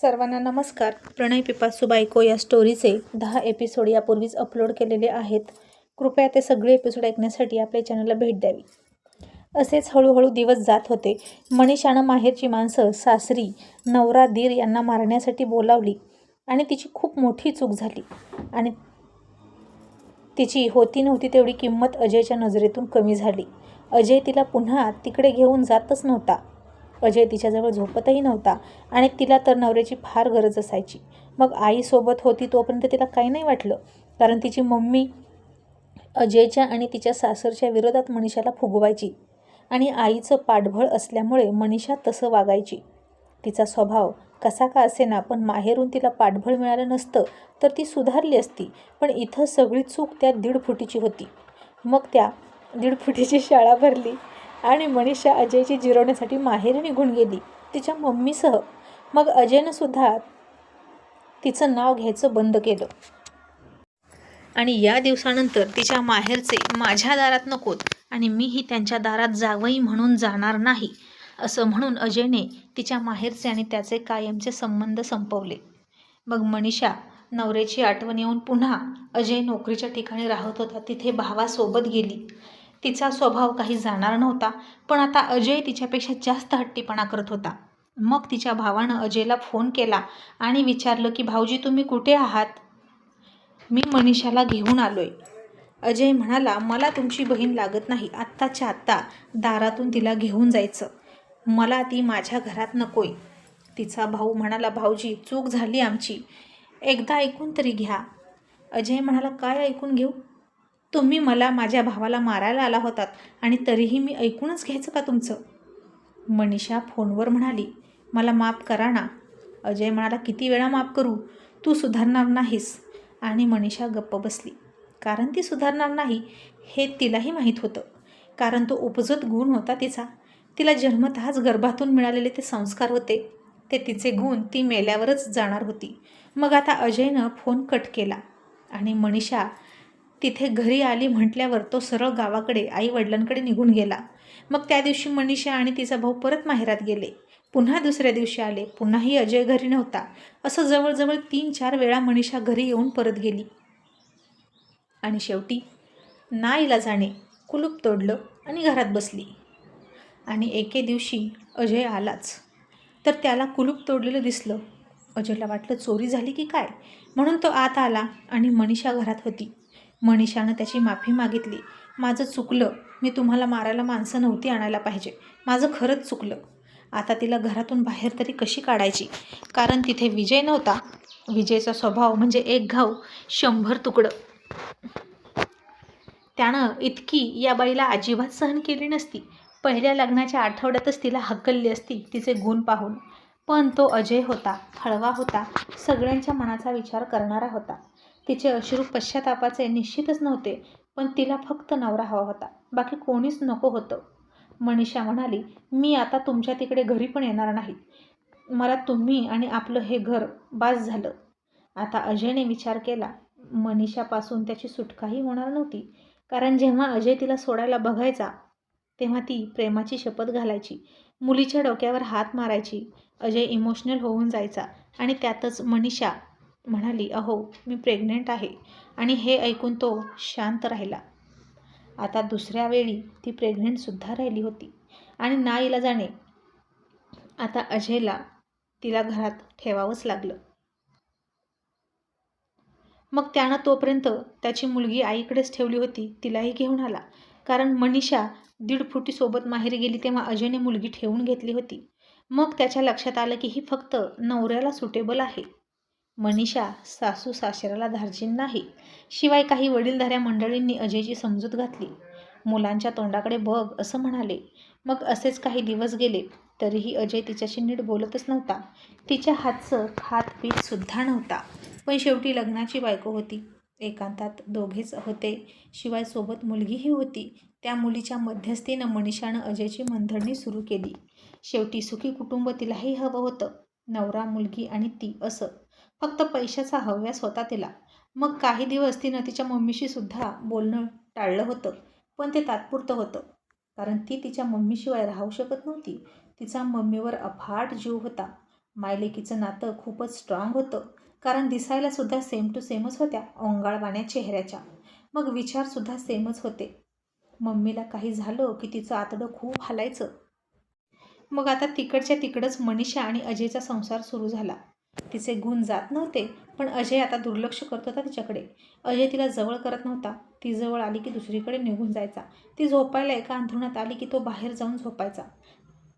सर्वांना नमस्कार. प्रणय पिपासू बायको या स्टोरीचे दहा एपिसोड यापूर्वीच अपलोड केलेले आहेत. कृपया ते सगळे एपिसोड ऐकण्यासाठी आपल्या चॅनलला भेट द्यावी. असेच हळूहळू दिवस जात होते. मनीषानं माहेरची माणसं सासरी नवरा दीर यांना मारण्यासाठी बोलावली आणि तिची खूप मोठी चूक झाली. आणि तिची होती नव्हती तेवढी किंमत अजयच्या नजरेतून कमी झाली. अजय तिला पुन्हा तिकडे घेऊन जातच नव्हता. अजय तिच्याजवळ झोपतही नव्हता आणि तिला तर नवऱ्याची फार गरज असायची. मग आईसोबत होती तोपर्यंत तिला काही नाही वाटलं कारण तिची मम्मी अजयच्या आणि तिच्या सासरच्या विरोधात मनीषाला फुगवायची आणि आईचं पाठबळ असल्यामुळे मनीषा तसं वागायची. तिचा स्वभाव कसा का असेना पण माहेरून तिला पाठबळ मिळालं नसतं तर ती सुधारली असती पण इथं सगळी चूक त्या दीड फुटीची होती. मग त्या दीड फुटीची शाळा भरली आणि मनीषा अजयची जिरवण्यासाठी माहेर निघून गेली. तिच्या मम्मीसह. मग अजयनं सुद्धा तिचं नाव घ्यायचं बंद केलं. आणि या दिवसानंतर तिच्या माहेरचे माझ्या दारात नकोत आणि मीही त्यांच्या दारात जावई म्हणून जाणार नाही असं म्हणून अजयने तिच्या माहेरचे आणि त्याचे कायमचे संबंध संपवले. मग मनीषा नवऱ्याची आठवण येऊन पुन्हा अजय नोकरीच्या ठिकाणी राहत होता. तिथे भावासोबत गेली. तिचा स्वभाव काही जाणार नव्हता पण आता अजय तिच्यापेक्षा जास्त हट्टीपणा करत होता. मग तिच्या भावानं अजयला फोन केला आणि विचारलं की भाऊजी तुम्ही कुठे आहात? मी मनीषाला घेऊन आलोय. अजय म्हणाला मला तुमची बहीण लागत नाही आत्ताच्या आत्ता दारातून तिला घेऊन जायचं. मला ती माझ्या घरात नकोय. तिचा भाऊ म्हणाला भाऊजी चूक झाली आमची. एकदा ऐकून तरी घ्या. अजय म्हणाला काय ऐकून घेऊ? तुम्ही मला माझ्या भावाला मारायला आला होतात आणि तरीही मी ऐकूनच घ्यायचं का तुमचं? मनीषा फोनवर म्हणाली मला माफ करा ना. अजय म्हणाला किती वेळा माफ करू? तू सुधारणार नाहीस. आणि मनीषा गप्प बसली. कारण ती सुधारणार नाही हे तिलाही माहीत होतं. कारण तो उपजत गुण होता तिचा. तिला जन्मतःच गर्भातून मिळालेले ते संस्कार होते. ते तिचे गुण ती मेल्यावरच जाणार होती. मग आता अजयनं फोन कट केला आणि मनीषा तिथे घरी आली म्हटल्यावर तो सरळ गावाकडे आई वडिलांकडे निघून गेला. मग त्या दिवशी मनीषा आणि तिचा भाऊ परत माहेरात गेले. पुन्हा दुसऱ्या दिवशी आले. पुन्हाही अजय घरी नव्हता. असं जवळजवळ तीन चार वेळा मनीषा घरी येऊन परत गेली. आणि शेवटी नाईला जाणे कुलूप तोडलं आणि घरात बसली. आणि एके दिवशी अजय आलाच. तर त्याला कुलूप तोडलेलं दिसलं. अजयला वाटलं चोरी झाली की काय? म्हणून तो आत आला आणि मनीषा घरात होती. मनीषानं त्याची माफी मागितली. माझं चुकलं. मी तुम्हाला मारायला माणसं नव्हती आणायला पाहिजे. माझं खरंच चुकलं. आता तिला घरातून बाहेर तरी कशी काढायची? कारण तिथे विजय नव्हता. विजयचा स्वभाव म्हणजे एक घाव शंभर तुकडं. त्यानं इतकी या बाईला अजिबात सहन केली नसती. पहिल्या लग्नाच्या आठवड्यातच तिला हकलली असती तिचे गुण पाहून. पण तो अजय होता हळवा होता सगळ्यांच्या मनाचा विचार करणारा होता. तिचे अश्रू पश्चातापाचे निश्चितच नव्हते पण तिला फक्त नवरा हवा होता. बाकी कोणीच नको होतं. मनीषा म्हणाली मी आता तुमच्या तिकडे घरी पण येणार नाही. मला तुम्ही आणि आपलं हे घर बास झालं. आता अजयने विचार केला. मनीषापासून त्याची सुटकाही होणार नव्हती कारण जेव्हा अजय तिला सोडायला बघायचा तेव्हा ती प्रेमाची शपथ घालायची मुलीच्या डोक्यावर हात मारायची अजय इमोशनल होऊन जायचा आणि त्यातच मनीषा म्हणाली अहो मी प्रेग्नेंट आहे आणि हे ऐकून तो शांत राहिला. आता दुसऱ्या वेळी ती प्रेग्नेंटसुद्धा राहिली होती आणि नाईला जाणे आता अजयला तिला घरात ठेवावंच लागलं. मग त्यानं तोपर्यंत त्याची मुलगी आईकडेच ठेवली होती तिलाही घेऊन आला. कारण मनीषा दीड फुटीसोबत माहेरी गेली तेव्हा अजयने मुलगी ठेवून घेतली होती. मग त्याच्या लक्षात आलं की ही फक्त नवऱ्याला सुटेबल आहे. मनीषा सासू सासऱ्याला धार्जीन नाही. शिवाय काही वडीलधाऱ्या मंडळींनी अजयची समजूत घातली. मुलांच्या तोंडाकडे बघ असं म्हणाले. मग असेच काही दिवस गेले तरीही अजय तिच्याशी नीट बोलतच नव्हता. तिच्या हातचं खात पीतसुद्धा नव्हता. पण शेवटी लग्नाची बायको होती. एकांतात दोघेच होते. शिवाय सोबत मुलगीही होती. त्या मुलीच्या मध्यस्थीनं मनीषानं अजयची मंथरणी सुरू केली. शेवटी सुखी कुटुंब तिलाही हवं होतं. नवरा मुलगी आणि ती असं. फक्त पैशाचा हव्यास होता तिला. मग काही दिवस तिनं तिच्या मम्मीशी सुद्धा बोलणं टाळलं होतं पण ते तात्पुरतं होतं. कारण ती तिच्या मम्मीशिवाय राहू शकत नव्हती. तिचा मम्मीवर अफाट जीव होता. मायलेकीचं नातं खूपच स्ट्रॉंग होतं. कारण दिसायला सुद्धा सेम टू सेमच होत्या ओंगाळवाण्या चेहऱ्याच्या. मग विचारसुद्धा सेमच होते. मम्मीला काही झालं की तिचं आतडं खूप हालायचं. मग आता तिकडच्या तिकडंच मनीषा आणि अजयचा संसार सुरू झाला. तिचे गुण जात नव्हते पण अजय आता दुर्लक्ष करत होता तिच्याकडे. अजय तिला जवळ करत नव्हता. ती जवळ आली की दुसरीकडे निघून जायचा. ती झोपायला एका अंथरुणात आली की तो बाहेर जाऊन झोपायचा.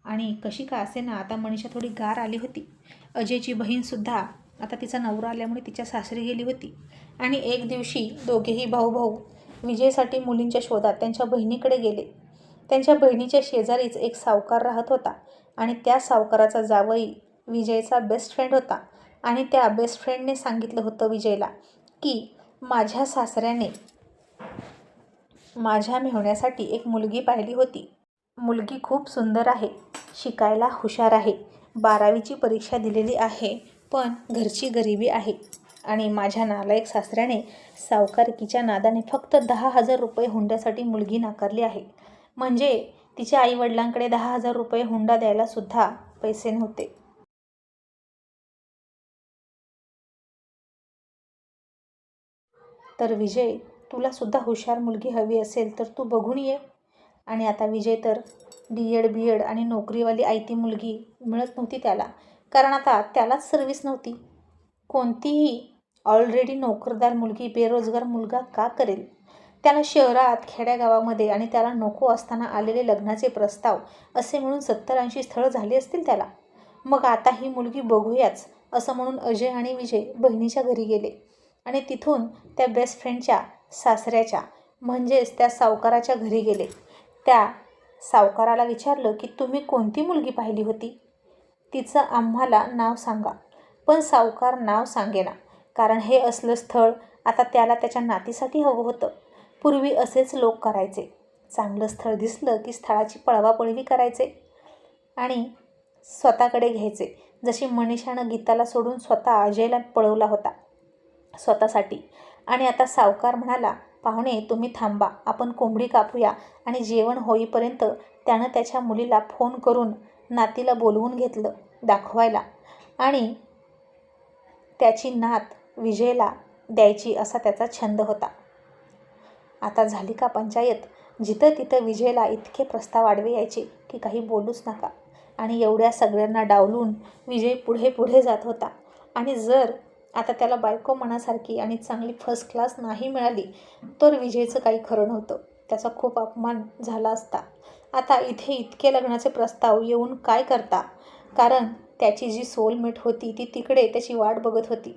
आणि कशी का असे ना आता मनीषा थोडी गार आली होती. अजयची बहीणसुद्धा आता तिचा नवरा आल्यामुळे तिच्या सासरी गेली होती. आणि एक दिवशी दोघेही भाऊ भाऊ विजयसाठी मुलींच्या शोधात त्यांच्या बहिणीकडे गेले. त्यांच्या बहिणीच्या शेजारीच एक सावकार राहत होता आणि त्या सावकाराचा जावई विजयचा बेस्ट फ्रेंड होता. आणि त्या बेस्ट फ्रेंडने सांगितलं होतं विजयला की माझ्या सासऱ्याने माझ्या मेहण्यासाठी एक मुलगी पाहिली होती. मुलगी खूप सुंदर आहे शिकायला हुशार आहे बारावीची परीक्षा दिलेली आहे पण घरची गरिबी आहे. आणि माझ्या नालायक सासऱ्याने सावकारकीच्या नादाने फक्त दहा हजार रुपये हुंड्यासाठी मुलगी नाकारली आहे. म्हणजे तिच्या आईवडिलांकडे दहा हजार रुपये हुंडा द्यायला सुद्धा पैसे नव्हते. तर विजय तुलासुद्धा हुशार मुलगी हवी असेल तर तू बघून ये. आणि आता विजय तर डी एड बी एड आणि नोकरीवाली आयती मुलगी मिळत नव्हती त्याला कारण आता त्यालाच सर्विस नव्हती. कोणतीही ऑलरेडी नोकरदार मुलगी बेरोजगार मुलगा का करेल? त्यानं शहरात खेड्यागावामध्ये आणि त्याला नको असताना आलेले लग्नाचे प्रस्ताव असे म्हणून सत्तर ऐंशी स्थळं झाली असतील त्याला. मग आता ही मुलगी बघूयाच असं म्हणून अजय आणि विजय बहिणीच्या घरी गेले. आणि तिथून त्या बेस्ट फ्रेंडच्या सासऱ्याच्या म्हणजेच त्या सावकाराच्या घरी गेले. त्या सावकाराला विचारलं की तुम्ही कोणती मुलगी पाहिली होती? तिचं आम्हाला नाव सांगा. पण सावकार नाव सांगेना कारण हे असलं स्थळ आता त्याला त्याच्या नातीसाठी हवं होतं. पूर्वी असेच लोक करायचे. चांगलं स्थळ दिसलं की स्थळाची पळवापळवी करायचे आणि स्वतःकडे घ्यायचे. जशी मनीषानं गीताला सोडून स्वतः अजयला पळवला होता स्वतःसाठी. आणि आता सावकार म्हणाला पाहुणे तुम्ही थांबा आपण कोंबडी कापूया आणि जेवण होईपर्यंत त्यानं त्याच्या मुलीला फोन करून नातीला बोलवून घेतलं दाखवायला. आणि त्याची नात विजयला द्यायची असा त्याचा छंद होता. आता झाली का पंचायत? जिथं तिथं विजयला इतके प्रस्ताव आडवे यायचे की काही बोलूच नका. आणि एवढ्या सगळ्यांना डावलून विजय पुढे पुढे जात होता. आणि जर आता त्याला बायको मनासारखी आणि चांगली फर्स्ट क्लास नाही मिळाली तर विजयचं काही खरं नव्हतं. त्याचा खूप अपमान झाला असता. आता इथे इतके लग्नाचे प्रस्ताव येऊन काय करता? कारण त्याची जी सोलमेट होती ती तिकडे त्याची वाट बघत होती.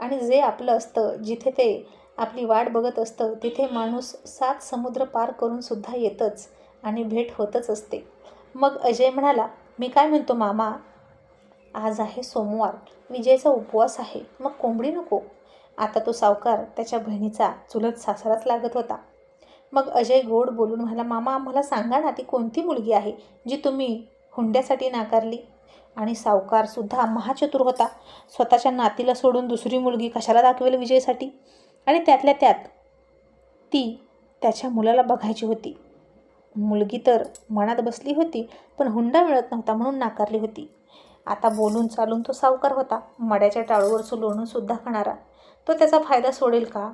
आणि जे आपलं असतं जिथे ते आपली वाट बघत असतं तिथे माणूस सात समुद्र पार करून सुद्धा येतच आणि भेट होतच असते. मग अजय म्हणाला मी काय म्हणतो मामा? आज आहे सोमवार. विजयचा उपवास आहे. मग कोंबडी नको. आता तो सावकार त्याच्या बहिणीचा चुलत सासराच लागत होता. मग अजय गोड बोलून म्हणाला मामा आम्हाला सांगा ना ती कोणती मुलगी आहे जी तुम्ही हुंड्यासाठी नाकारली? आणि सावकारसुद्धा महाचतुर होता. स्वतःच्या नातीला सोडून दुसरी मुलगी कशाला दाखवेल विजयसाठी? आणि त्यातल्या त्यात ती त्याच्या मुलाला बघायची होती. मुलगी तर मनात बसली होती पण हुंडा मिळत नव्हता म्हणून नाकारली होती. आता बोलून चालून तो सावकार होता. मड्याच्या टाळूवरचं लोणूनसुद्धा खाणारा. तो त्याचा फायदा सोडेल का?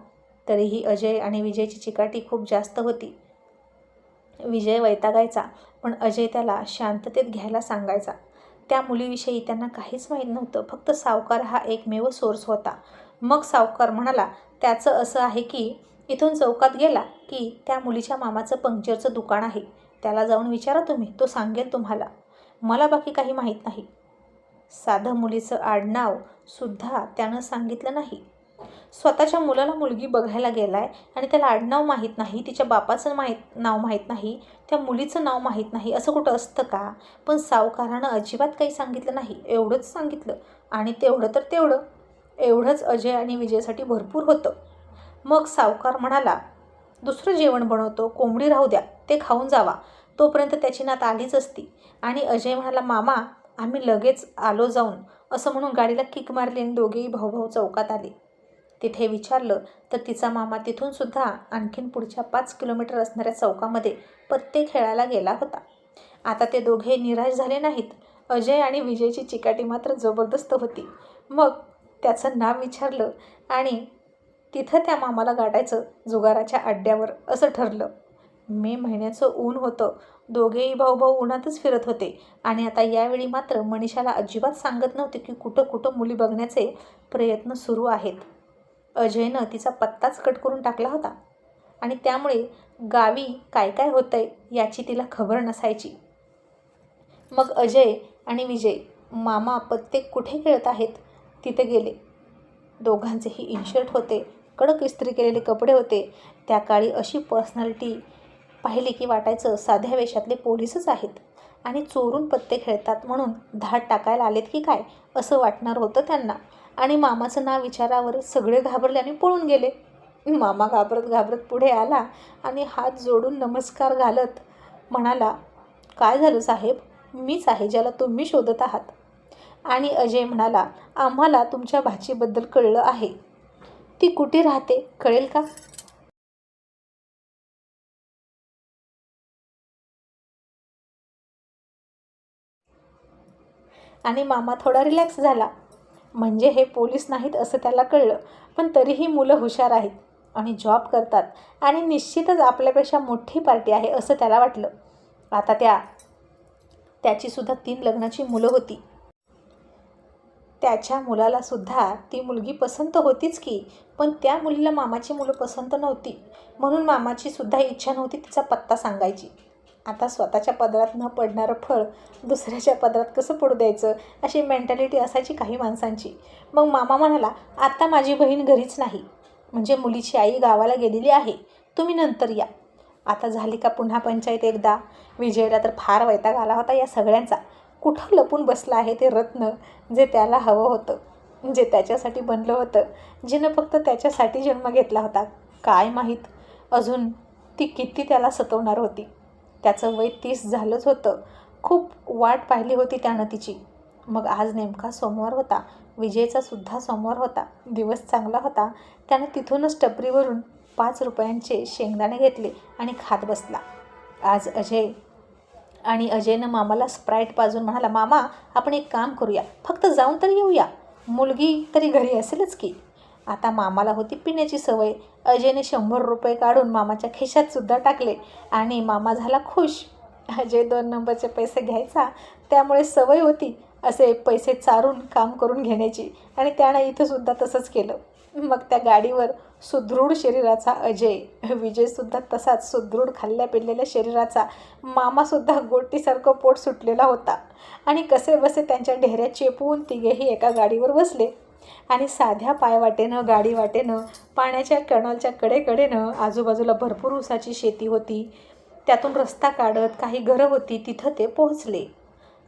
तरीही अजय आणि विजयची चिकाटी खूप जास्त होती. विजय वैतागायचा पण अजय त्याला शांततेत घ्यायला सांगायचा. त्या मुलीविषयी त्यांना काहीच माहीत नव्हतं. फक्त सावकार हा एकमेव सोर्स होता. मग सावकार म्हणाला त्याचं असं आहे की इथून चौकात गेला की त्या मुलीच्या मामाचं पंक्चरचं दुकान आहे. त्याला जाऊन विचारा तुम्ही. तो सांगेल तुम्हाला. मला बाकी काही माहीत नाही. साधं मुलीचं आडनाव सुद्धा त्यानं सांगितलं नाही. स्वतःच्या मुलाला मुलगी बघायला गेलाय आणि त्याला आडनाव माहीत नाही तिच्या बापाचं माहीत नाव माहीत नाही त्या मुलीचं नाव माहीत नाही असं कुठं असतं का? पण सावकारानं अजिबात काही सांगितलं नाही. एवढंच सांगितलं आणि तेवढं तर तेवढं. एवढंच अजय आणि विजयसाठी भरपूर होतं. मग सावकार म्हणाला दुसरं जेवण बनवतो कोंबडी राहू द्या ते खाऊन जावा. तोपर्यंत त्याची नात आलीच असती. आणि अजय म्हणाला मामा आम्ही लगेच आलो जाऊन असं म्हणून गाडीला किक मारली आणि दोघेही भाऊभाऊ चौकात आले. तिथे विचारलं तर तिचा मामा तिथून सुद्धा आणखीन पुढच्या पाच किलोमीटर असणाऱ्या चौकामध्ये पत्ते खेळायला गेला होता. आता ते दोघे निराश झाले नाहीत. अजय आणि विजयची चिकाटी मात्र जबरदस्त होती. मग त्याचं नाव विचारलं आणि तिथं त्या मामाला गाठायचं जुगाराच्या अड्ड्यावर असं ठरलं. मे महिन्याचं ऊन होतं. दोघेही भाऊ भाऊ उन्हातच फिरत होते. आणि आता यावेळी मात्र मनीषाला अजिबात सांगत नव्हते की कुठं कुठं मुली बघण्याचे प्रयत्न सुरू आहेत. अजयनं तिचा पत्ताच कट करून टाकला होता. आणि त्यामुळे गावी काय काय होतंय याची तिला खबर नसायची. मग अजय आणि विजय मामा पत्ते कुठे खेळत आहेत? तिथे गेले. दोघांचेही इन्शर्ट होते. कडक इस्त्री केलेले कपडे होते. त्या काळी अशी पर्सनॅलिटी पाहिले की वाटायचं साध्या वेशातले पोलीसच आहेत. आणि चोरून पत्ते खेळतात म्हणून धाड टाकायला आलेत की काय असं वाटणार होतं त्यांना. आणि मामाचं नाव विचारावर सगळे घाबरले आणि पळून गेले. मामा घाबरत घाबरत पुढे आला आणि हात जोडून नमस्कार घालत म्हणाला काय झालं साहेब? मीच आहे ज्याला तुम्ही शोधत आहात. आणि अजय म्हणाला आम्हाला तुमच्या भाचीबद्दल कळलं आहे. ती कुठे राहते? कळेल का? आणि मामा थोडा रिलॅक्स झाला. म्हणजे हे पोलीस नाहीत असं त्याला कळलं पण तरीही मुलं हुशार आहेत आणि जॉब करतात आणि निश्चितच आपल्यापेक्षा मोठी पार्टी आहे असं त्याला वाटलं. आता त्या त्याचीसुद्धा तीन लग्नाची मुलं होती. त्याच्या मुलालासुद्धा ती मुलगी पसंत होतीच की पण त्या मुलीला मामाची मुलं पसंत नव्हती. म्हणून मामाचीसुद्धा इच्छा नव्हती तिचा पत्ता सांगायची. आता स्वतःच्या पदरात न पडणारं फळ दुसऱ्याच्या पदरात कसं पडू द्यायचं? अशी मेंटॅलिटी असायची काही माणसांची. मग मामा म्हणाला आता माझी बहीण घरीच नाही. म्हणजे मुलीची आई गावाला गेलेली आहे. तुम्ही नंतर या. आता झाली का पुन्हा पंचायत एकदा? विजयला तर फार वैताग आला होता या सगळ्यांचा. कुठं लपून बसलं आहे ते रत्न? जे त्याला हवं होतं. जे त्याच्यासाठी बनलं होतं. जिनं फक्त त्याच्यासाठी जन्म घेतला होता. काय माहीत? अजून ती किती त्याला सतवणार होती? त्याचं वय तीस झालंच होतं. खूप वाट पाहिली होती त्यानं तिची. मग आज नेमका सोमवार होता. विजयचा सुद्धा सोमवार होता. दिवस चांगला होता. त्यानं तिथूनच टपरीवरून पाच रुपयांचे शेंगदाणे घेतले आणि खात बसला. आज अजय आणि अजयनं मामाला स्प्राईट पाजून म्हणाला मामा आपण एक काम करूया. फक्त जाऊन तर येऊया. मुलगी तरी घरी असेलच की. आता मामाला होती पिण्याची सवय. अजयने शंभर रुपये काढून मामाच्या खिशातसुद्धा टाकले आणि मामा झाला खुश. अजय दोन नंबरचे पैसे घ्यायचा. त्यामुळे सवय होती असे पैसे चारून काम करून घेण्याची आणि त्यानं इथंसुद्धा तसंच केलं. मग त्या गाडीवर सुदृढ शरीराचा अजय विजयसुद्धा तसाच सुदृढ खाल्ल्या पिल्लेल्या शरीराचा मामासुद्धा गोटीसारखं पोट सुटलेला होता. आणि कसे बसे त्यांच्या ढेऱ्या चेपवून तिघेही एका गाडीवर बसले. आणि साध्या पायवाटेनं गाडी वाटेनं पाण्याच्या कॅनॉलच्या कडेकडेनं आजूबाजूला भरपूर ऊसाची शेती होती. त्यातून रस्ता काढत काही घरं होती तिथं ते पोहोचले.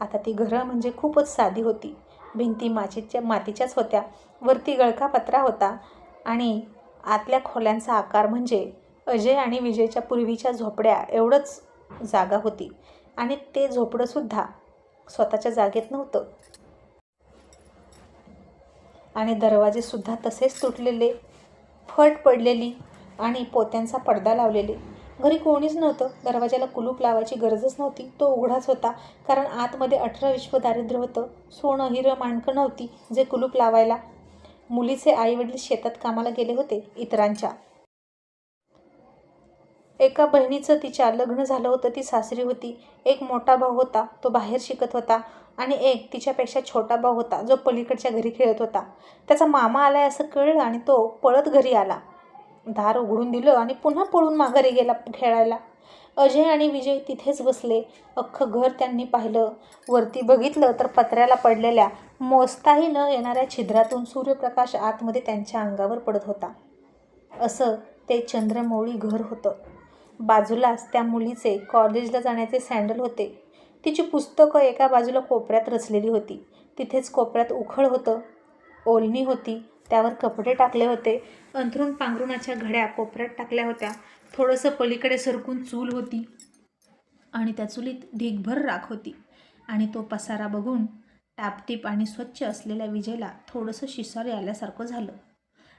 आता ती घरं म्हणजे खूपच साधी होती. भिंती मातीच्या मातीच्याच होत्या. वरती गळका पत्रा होता. आणि आतल्या खोल्यांचा आकार म्हणजे अजय आणि विजयच्या पूर्वीच्या झोपड्या एवढंच जागा होती. आणि ते झोपडंसुद्धा स्वतःच्या जागेत नव्हतं. आणि दरवाजेसुद्धा तसेच तुटलेले फट पडलेली आणि पोत्यांचा पडदा लावलेले. घरी कोणीच नव्हतं. दरवाजाला कुलूप लावायची गरजच नव्हती. तो उघडाच होता कारण आतमध्ये अठरा विश्व दारिद्र्य होतं. सोनं हिरं माणकं नव्हती जे कुलूप लावायला. मुलीचे आईवडील शेतात कामाला गेले होते इतरांच्या. एका बहिणीचं तिच्या लग्न झालं होतं ती सासरी होती. एक मोठा भाऊ होता तो बाहेर शिकत होता आणि एक तिच्यापेक्षा छोटा भाऊ होता जो पलीकडच्या घरी खेळत होता. त्याचा मामा आलाय असं कळलं आणि तो पळत घरी आला. दार उघडून दिलं आणि पुन्हा पळून माघारी गेला खेळायला. अजय आणि विजय तिथेच बसले. अख्खं घर त्यांनी पाहिलं. वरती बघितलं तर पत्र्याला पडलेल्या मोजताही न येणाऱ्या छिद्रातून सूर्यप्रकाश आतमध्ये त्यांच्या अंगावर पडत होता. असं ते चंद्रमौळी घर होतं. बाजूलाच त्या मुलीचे कॉलेजला जाण्याचे सँडल होते. तिची पुस्तकं एका बाजूला कोपऱ्यात रचलेली होती. तिथेच कोपऱ्यात उखळ होतं. ओलणी होती. त्यावर कपडे टाकले होते. अंथरूण पांघरुणाच्या घड्या कोपऱ्यात टाकल्या होत्या. थोडंसं पलीकडे सरकून चूल होती आणि त्या चुलीत ढीगभर राख होती. आणि तो पसारा बघून टापटीप आणि स्वच्छ असलेल्या विजयला थोडंसं शिसारी आल्यासारखं झालं.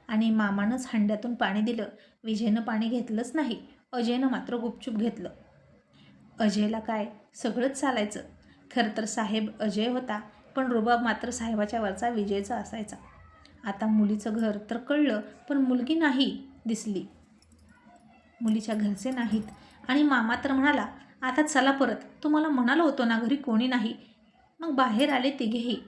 आणि मामानंच हंड्यातून पाणी दिलं. विजयनं पाणी घेतलंच नाही. अजयनं मात्र गुपचूप घेतलं. अजयला काय? सगळंच चालायचं. खरं तर साहेब अजय होता पण रुबाब मात्र साहेबाच्या वरचा विजयचा असायचा. आता मुलीचं घर तर कळलं पण मुलगी नाही दिसली. मुलीच्या घरचे नाहीत. आणि मामा तर म्हणाला आता चला परत. तुम्हाला म्हणालो होतो ना घरी कोणी नाही. मग बाहेर आले तिघेही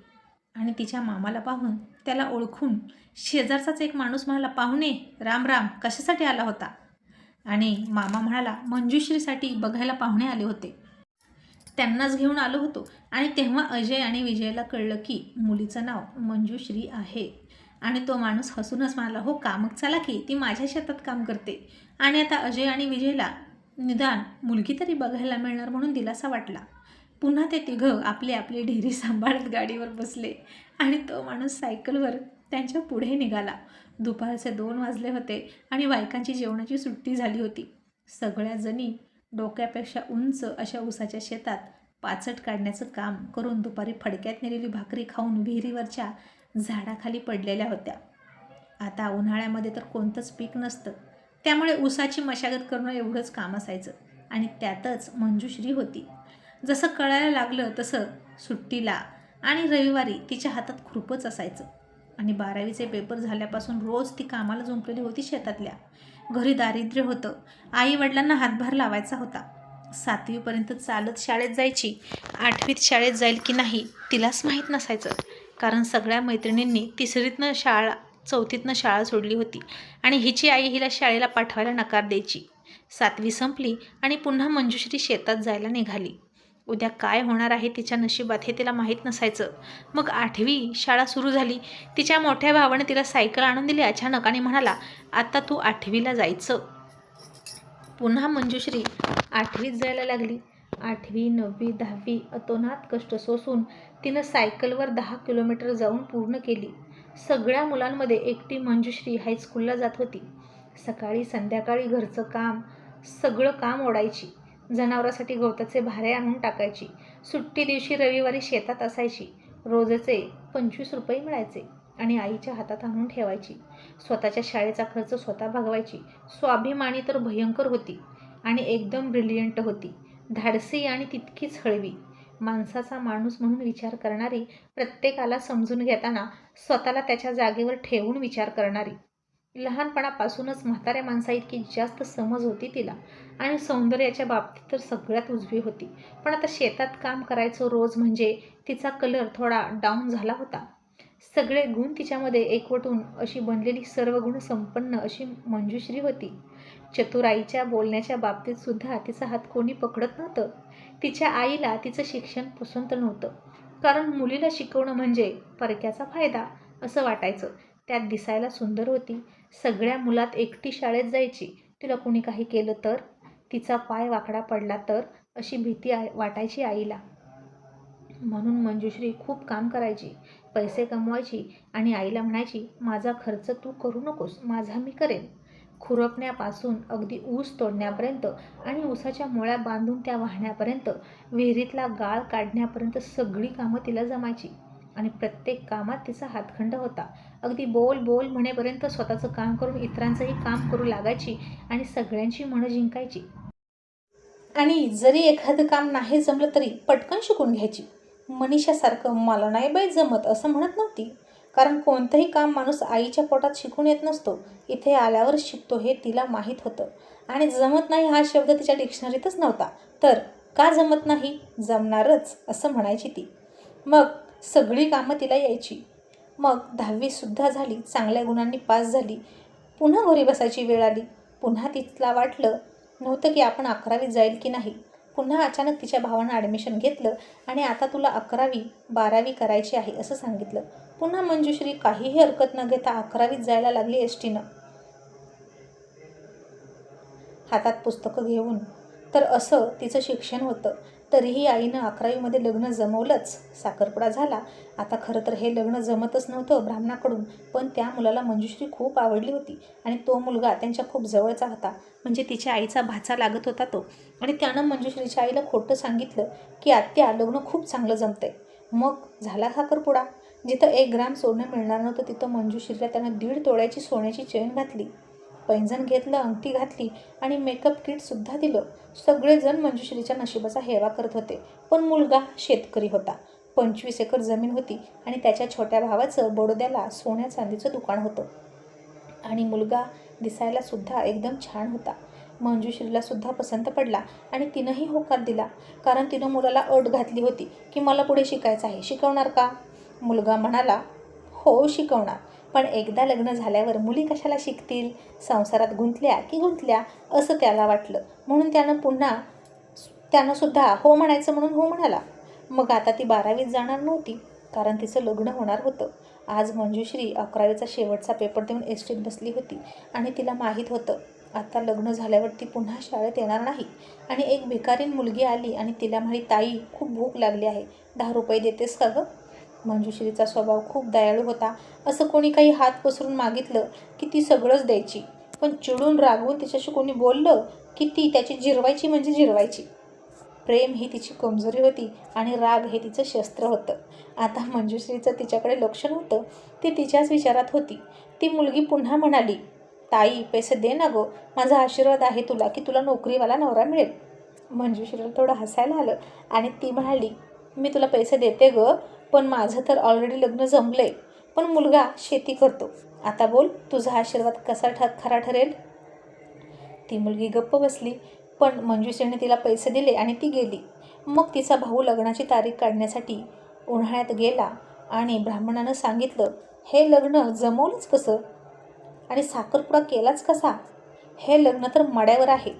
आणि तिच्या मामाला पाहून त्याला ओळखून शेजारचाच एक माणूस म्हणाला पाहुणे राम राम कशासाठी आला होता? आणि मामा म्हणाला मंजुश्रीसाठी बघायला पाहुणे आले होते. त्यांनाच घेऊन आलो होतो. आणि तेव्हा अजय आणि विजयला कळलं की मुलीचं नाव मंजुश्री आहे. आणि तो माणूस हसूनच म्हणाला हो का? मग चला की ती माझ्या शेतात काम करते. आणि आता अजय आणि विजयला निदान मुलगी तरी बघायला मिळणार म्हणून दिलासा वाटला. पुन्हा ते तिघं आपले आपली ढेरी सांभाळत गाडीवर बसले आणि तो माणूस सायकलवर त्यांच्या पुढे निघाला. दुपारचे दोन वाजले होते आणि बायकांची जेवणाची सुट्टी झाली होती. सगळ्या जणी डोक्यापेक्षा उंच अशा उसाच्या शेतात पाचट काढण्याचं काम करून दुपारी फडक्यात नेलेली भाकरी खाऊन विहिरीवरच्या झाडाखाली पडलेल्या होत्या. आता उन्हाळ्यामध्ये तर कोणतंच पीक नसतं. त्यामुळे ऊसाची मशागत करणं एवढंच काम असायचं आणि त्यातच मंजुश्री होती. जसं कळायला लागलं तसं सुट्टीला आणि रविवारी तिच्या हातात खुरपच असायचं. आणि बारावीचे पेपर झाल्यापासून रोज ती कामाला जुंपलेली होती शेतातल्या. घरी दारिद्र्य होतं. आई वडिलांना हातभार लावायचा होता. सातवीपर्यंत चालत शाळेत जायची. आठवीत शाळेत जाईल की नाही तिलाच माहीत नसायचं. कारण सगळ्या मैत्रिणींनी तिसरीतनं शाळा चौथीतनं शाळा सोडली होती आणि हिची आई हिला शाळेला पाठवायला नकार द्यायची. सातवी संपली आणि पुन्हा मंजुश्री शेतात जायला निघाली. उद्या काय होणार आहे तिच्या नशिबात हे तिला माहीत नसायचं. मग आठवी शाळा सुरू झाली. तिच्या मोठ्या भावाने तिला सायकल आणून दिली अचानक आणि म्हणाला आता तू आठवीला जायचं. पुन्हा मंजुश्री आठवीत जायला लागली. आठवी नववी दहावी अतोनात कष्ट सोसून तिनं सायकलवर दहा किलोमीटर जाऊन पूर्ण केली. सगळ्या मुलांमध्ये एकटी मंजुश्री हायस्कूलला जात होती. सकाळी संध्याकाळी घरचं काम सगळं काम ओढायची. जनावरासाठी गवताचे भारे आणून टाकायची. सुट्टी दिवशी रविवारी शेतात असायची. रोजचे पंचवीस रुपये मिळायचे आणि आईच्या हातात आणून ठेवायची. स्वतःच्या शाळेचा खर्च स्वतः भागवायची. स्वाभिमानी तर भयंकर होती आणि एकदम ब्रिलियंट होती. धाडसी आणि तितकीच हळवी. माणसाचा माणूस म्हणून विचार करणारी प्रत्येकाला समजून घेताना स्वतःला त्याच्या जागेवर ठेवून विचार करणारी. लहानपणापासूनच म्हाताऱ्या माणसा इतकी जास्त समज होती तिला. आणि सौंदर्याच्या बाबतीत तर सगळ्यात उजवी होती. पण आता शेतात काम करायचं रोज म्हणजे तिचा कलर थोडा डाऊन झाला होता. सगळे गुण तिच्यामध्ये एकवटून अशी बनलेली सर्व गुण संपन्न अशी मंजुश्री होती. चतुराईच्या बोलण्याच्या बाबतीत सुद्धा तिचा हात कोणी पकडत नव्हतं. तिच्या आईला तिचं शिक्षण पसंत नव्हतं. कारण मुलीला शिकवणं म्हणजे परक्याचा फायदा असं वाटायचं. त्यात दिसायला सुंदर होती. सगळ्या मुलात एकटी शाळेत जायची. तिला कुणी काही केलं तर? तिचा पाय वाकडा पडला तर? अशी भीती आय वाटायची आईला. म्हणून मंजुश्री खूप काम करायची. पैसे कमवायची आणि आईला म्हणायची माझा खर्च तू करू नकोस माझा मी करेन. खुरपण्यापासून अगदी ऊस तोडण्यापर्यंत आणि ऊसाच्या मुळ्या बांधून त्या वाहण्यापर्यंत विहिरीतला गाळ काढण्यापर्यंत सगळी कामं तिला जमायची आणि प्रत्येक कामात तिचा हातखंड होता. अगदी बोल बोल म्हणेपर्यंत स्वतःचं काम करून इतरांचंही काम करू लागायची आणि सगळ्यांची मनं जिंकायची. आणि जरी एखादं काम नाही जमलं तरी पटकन शिकून घ्यायची. मनीषासारखं मला नाही बाई जमत असं म्हणत नव्हती. कारण कोणतंही काम माणूस आईच्या पोटात शिकून येत नसतो. इथे आल्यावर शिकतो हे तिला माहीत होतं. आणि जमत नाही हा शब्द तिच्या डिक्शनरीतच नव्हता. तर का जमत नाही? जमणारच असं म्हणायची ती. मग सगळी कामं तिला यायची. मग दहावीसुद्धा झाली चांगल्या गुणांनी पास झाली पुन्हा घरी बसायची वेळ आली. पुन्हा तिला वाटलं नव्हतं की आपण अकरावीत जाईल की नाही. पुन्हा अचानक तिच्या भावानं ॲडमिशन घेतलं आणि आता तुला अकरावी बारावी करायची आहे असं सांगितलं. पुन्हा मंजुश्री काहीही हरकत न घेता अकरावीत जायला लागली एस टीनं हातात पुस्तकं घेऊन. तर असं तिचं शिक्षण होतं. तरीही आईनं अकरावीमध्ये लग्न जमवलंच. साखरपुडा झाला. आता खरं तर हे लग्न जमतच नव्हतं ब्राह्मणाकडून पण त्या मुलाला मंजुश्री खूप आवडली होती आणि तो मुलगा त्यांच्या खूप जवळचा होता. म्हणजे तिच्या आईचा भाचा लागत होता तो. आणि त्यानं मंजुश्रीच्या आईला खोटं सांगितलं की आत्या लग्न खूप चांगलं जमतंय. मग झाला साखरपुडा? जिथं एक ग्राम सोनं मिळणार नव्हतं तिथं मंजुश्रीला त्यानं दीड तोळ्याची सोन्याची चेन घातली. पैंजण घेतलं अंगठी घातली आणि मेकअप किटसुद्धा दिलं. सगळेजण मंजुश्रीच्या नशिबाचा हेवा करत होते. पण मुलगा शेतकरी होता. पंचवीस एकर जमीन होती आणि त्याच्या छोट्या भावाचं बडोद्याला सोन्या चांदीचं दुकान होतं. आणि मुलगा दिसायला सुद्धा एकदम छान होता. मंजुश्रीला सुद्धा पसंत पडला आणि तिनंही होकार दिला. कारण तिनं मुलाला अट घातली होती की मला पुढे शिकायचं आहे. शिकवणार का? मुलगा म्हणाला हो शिकवणार. पण एकदा लग्न झाल्यावर मुली कशाला शिकतील? संसारात गुंतल्या की गुंतल्या? असं त्याला वाटलं. म्हणून त्यानं पुन्हा त्यानं सुद्धा हो म्हणायचं म्हणून हो म्हणाला. मग आता ती बारावीत जाणार नव्हती कारण तिचं लग्न होणार होतं. आज मंजुश्री अकरावीचा शेवटचा पेपर देऊन एस टीत बसली होती आणि तिला माहीत होतं आता लग्न झाल्यावर ती पुन्हा शाळेत येणार नाही. आणि एक भिकारीन मुलगी आली आणि तिला म्हणे ताई खूप भूक लागली आहे. दहा रुपये देतेस का गं? मंजुश्रीचा स्वभाव खूप दयाळू होता. असं कोणी काही हात पसरून मागितलं की ती सगळंच द्यायची. पण चिडून रागवून तिच्याशी कोणी बोललं की ती त्याची जिरवायची म्हणजे जिरवायची. प्रेम ही तिची कमजोरी होती आणि राग हे तिचं शस्त्र होतं. आता मंजुश्रीचं तिच्याकडे लक्ष नव्हतं ती तिच्याच विचारात होती. ती मुलगी पुन्हा म्हणाली ताई पैसे दे ना गो. माझा आशीर्वाद आहे तुला की तुला नोकरीवाला नवरा मिळेल. मंजुश्रीला थोडं हसायला आलं आणि ती म्हणाली मी तुला पैसे देते ग. पण माझं तर ऑलरेडी लग्न जमलं आहे पण मुलगा शेती करतो. आता बोल तुझा आशीर्वाद कसा ठ खरा ठरेल? ती मुलगी गप्प बसली पण मंजुश्रीने तिला पैसे दिले आणि ती गेली. मग तिचा भाऊ लग्नाची तारीख काढण्यासाठी उन्हाळ्यात गेला आणि ब्राह्मणानं सांगितलं हे लग्न जमवलंच कसं? आणि साखरपुडा केलाच कसा? हे लग्न तर मड्यावर आहे.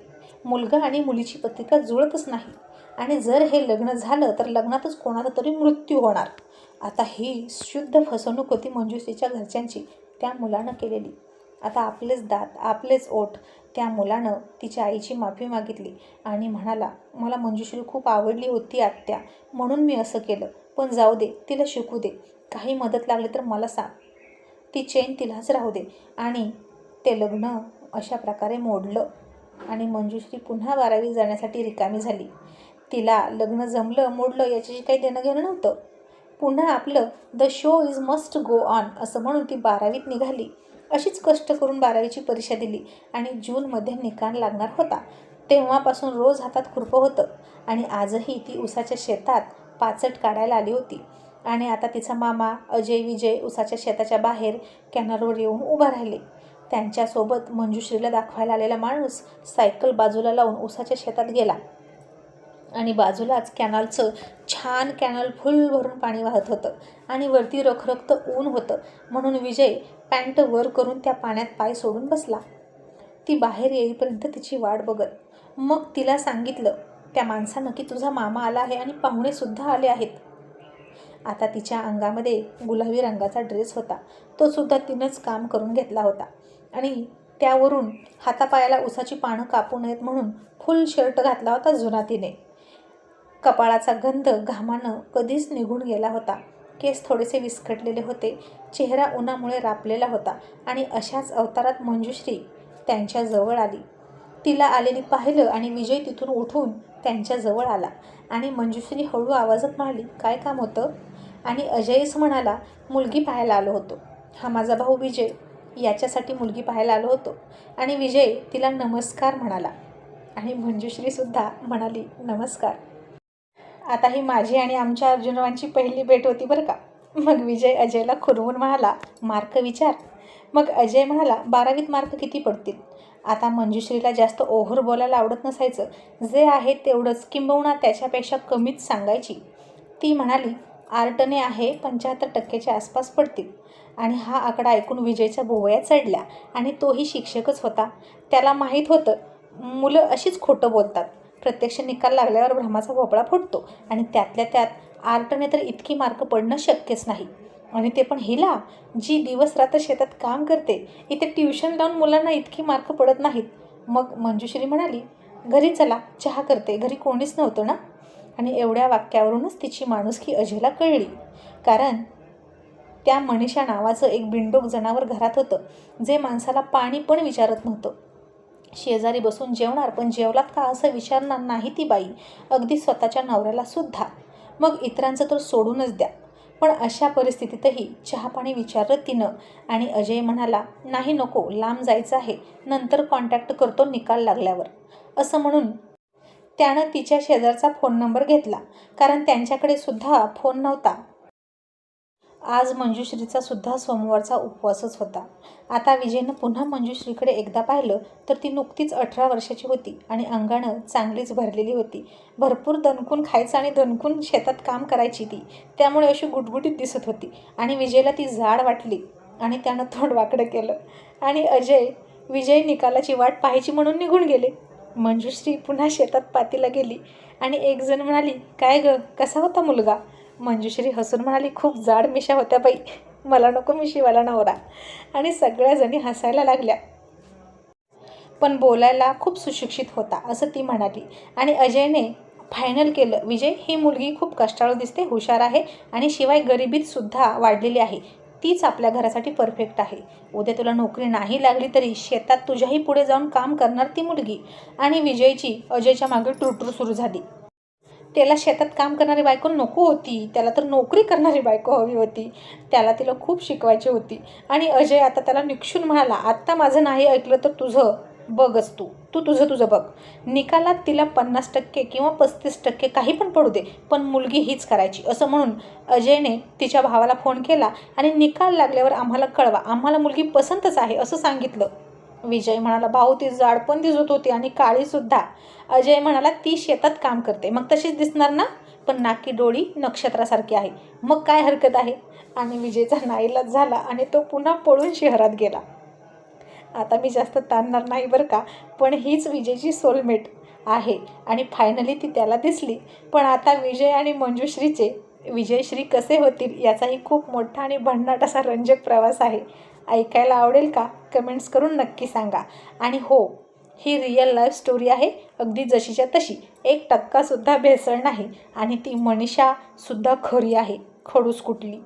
मुलगा आणि मुलीची पत्रिका जुळतच नाही. आणि जर हे लग्न झालं तर लग्नातच कोणाचा तरी मृत्यू होणार. आता ही शुद्ध फसवणूक होती मंजुश्रीच्या घरच्यांची त्या मुलानं केलेली. आता आपलेच दात आपलेच ओठ त्या मुलानं तिच्या आईची माफी मागितली आणि म्हणाला मला मंजुश्री खूप आवडली होती आत्या म्हणून मी असं केलं. पण जाऊ दे तिला शिकू दे. काही मदत लागली तर मला सांग. ती चेन तिलाच राहू दे. आणि ते लग्न अशा प्रकारे मोडलं आणि मंजुश्री पुन्हा बारावी जाण्यासाठी रिकामी झाली. तिला लग्न जमलं मोडलं याच्याशी काही देणं घेणं नव्हतं. पुन्हा आपलं the show is must go on असं म्हणून ती बारावीत निघाली. अशीच कष्ट करून बारावीची परीक्षा दिली आणि जूनमध्ये निकाल लागणार होता. तेव्हापासून रोज हातात खुरपं होतं आणि आजही ती उसाच्या शेतात पाचट काढायला आली होती. आणि आता तिचा मामा अजय विजय उसाच्या शेताच्या बाहेर कॅनलवर येऊन उभा राहिले. त्यांच्यासोबत मंजुश्रीला दाखवायला आलेला माणूस सायकल बाजूला लावून उसाच्या शेतात गेला. आणि बाजूलाच कॅनलचं छान कॅनल फुल भरून पाणी वाहत होतं आणि वरती रखरखतं ऊन होतं. म्हणून विजय पॅन्ट वर करून त्या पाण्यात पाय सोडून बसला. ती बाहेर येईपर्यंत तिची वाट बघत. मग तिला सांगितलं त्या माणसानं की तुझा मामा आला आहे आणि पाहुणेसुद्धा आले आहेत. आता तिच्या अंगामध्ये गुलाबी रंगाचा ड्रेस होता. तो सुद्धा तिनंच काम करून घेतला होता. आणि त्यावरून हातापायाला उसाची पानं कापू नयेत म्हणून फुल शर्ट घातला होता जुना तिने. कपाळाचा गंध घामानं कधीच निघून गेला होता. केस थोडेसे विस्कटलेले होते. चेहरा उन्हामुळे रापलेला होता आणि अशाच अवतारात मंजुश्री त्यांच्याजवळ आली. तिला आलेली पाहिलं आणि विजय तिथून उठून त्यांच्याजवळ आला. आणि मंजुश्री हळू आवाजात म्हणाली काय काम होतं? आणि अजयच म्हणाला मुलगी पाहायला आलो होतो. हा माझा भाऊ विजय. याच्यासाठी मुलगी पाहायला आलो होतो. आणि विजय तिला नमस्कार म्हणाला. आणि मंजुश्रीसुद्धा म्हणाली नमस्कार. आता ही माझी आणि आमच्या अर्जुनरावांची पहिली भेट होती बरं का. मग विजय अजयला खुरवून म्हणाला मार्क विचार. मग अजय म्हणाला बारावीत मार्क किती पडतील? आता मंजुश्रीला जास्त ओव्हर बोलायला आवडत नसायचं. जे आहे तेवढंच किंबहुना त्याच्यापेक्षा कमीच सांगायची. ती म्हणाली आर्टने आहे पंच्याहत्तर टक्क्याच्या आसपास पडतील. आणि हा आकडा ऐकून विजयच्या भोवया चढल्या आणि तोही शिक्षकच होता. त्याला माहीत होतं मुलं अशीच खोटं बोलतात. प्रत्यक्ष निकाल लागल्यावर भ्रमाचा भोपळा फुटतो आणि त्यातल्या त्यात आर्टने तर इतकी मार्क पडणं शक्यच नाही. आणि ते पण हिला जी दिवस रात्र शेतात काम करते इथे ट्युशन लावून मुलांना इतकी मार्क पडत नाहीत. मग मंजुश्री म्हणाली घरी चला चहा करते घरी कोणीच नव्हतं ना? आणि एवढ्या वाक्यावरूनच तिची माणुसकी अजयला कळली. कारण त्या मनीषा नावाचं एक बिंडोक जनावर घरात होतं जे माणसाला पाणी पण विचारत नव्हतं. शेजारी बसून जेवणार पण जेवलात का असं विचारणार नाही ती बाई. अगदी स्वतःच्या नवऱ्याला सुद्धा. मग इतरांचं तर सोडूनच द्या. पण अशा परिस्थितीतही चहापाणी विचारलं तिनं आणि अजय म्हणाला नाही नको लांब जायचं आहे. नंतर कॉन्टॅक्ट करतो निकाल लागल्यावर. असं म्हणून त्यानं तिच्या शेजारचा फोन नंबर घेतला. कारण त्यांच्याकडे सुद्धा फोन नव्हता. आज मंजुश्रीचा सुद्धा सोमवारचा उपवासच होता. आता विजयनं पुन्हा मंजुश्रीकडे एकदा पाहिलं तर ती नुकतीच अठरा वर्षाची होती आणि अंगाणं चांगलीच भरलेली होती. भरपूर दणकून खायचं आणि दणकून शेतात काम करायची ती. त्यामुळे अशी गुटगुटीत दिसत होती आणि विजयला ती जाड वाटली आणि त्यानं तोंड वाकडं केलं. आणि अजय विजय निकालाची वाट पाहायची म्हणून निघून गेले. मंजुश्री पुन्हा शेतात पातीला गेली आणि एकजण म्हणाली काय ग कसा होता मुलगा? मंजुश्री हसून म्हणाली खूप जाड मिशा होत्या बाई. मला नको मिशीवाला नवरा. आणि सगळ्या जणी हसायला लागल्या. पण बोलायला खूप सुशिक्षित होता असं ती म्हणाली. आणि अजयने फायनल केलं विजय ही मुलगी खूप कष्टाळू दिसते हुशार आहे आणि शिवाय गरिबीत सुद्धा वाढलेली आहे. तीच आपल्या घरासाठी परफेक्ट आहे. उद्या तुला नोकरी नाही लागली तरी शेतात तुझ्याही पुढे जाऊन काम करणार ती मुलगी. आणि विजयची अजयच्या मागे टुरटूर सुरू झाली. त्याला शेतात काम करणारी बायको नको होती. त्याला तर नोकरी करणारी बायको हवी होती. त्याला तिला खूप शिकवायची होती. आणि अजय आता त्याला निक्षून म्हणाला आत्ता माझं नाही ऐकलं तर तुझं बघच तू. तू तुझं तुझं बघ. निकालात तिला पन्नास टक्के किंवा पस्तीस टक्के काही पण पडू दे पण मुलगी हीच करायची. असं म्हणून अजयने तिच्या भावाला फोन केला आणि निकाल लागल्यावर आम्हाला कळवा आम्हाला मुलगी पसंतच आहे असं सांगितलं. विजय म्हणाला भाऊ ती जाड पण दिसत होती आणि काळीसुद्धा अजय म्हणाला ती शेतात काम करते मग तशीच दिसणार ना? पण नाकी डोळी नक्षत्रासारखी आहे. मग काय हरकत आहे? आणि विजयचा नाईलाज झाला आणि तो पुन्हा पळून शहरात गेला. आता मी जास्त ताणणार नाही बरं का पण हीच विजयची सोलमेट आहे आणि फायनली ती त्याला दिसली. पण आता विजय आणि मंजुश्रीचे विजयश्री कसे होतील याचाही खूप मोठा आणि भन्नाट असा रंजक प्रवास आहे. ऐकायला आवडेल का? कमेंट्स करून नक्की सांगा. आणि हो ही रिअल लाईफ स्टोरी आहे अगदी जशीच्या तशी. एक टक्कासुद्धा भेसळ नाही आणि ती मनीषासुद्धा खरी आहे खडूस कुठली.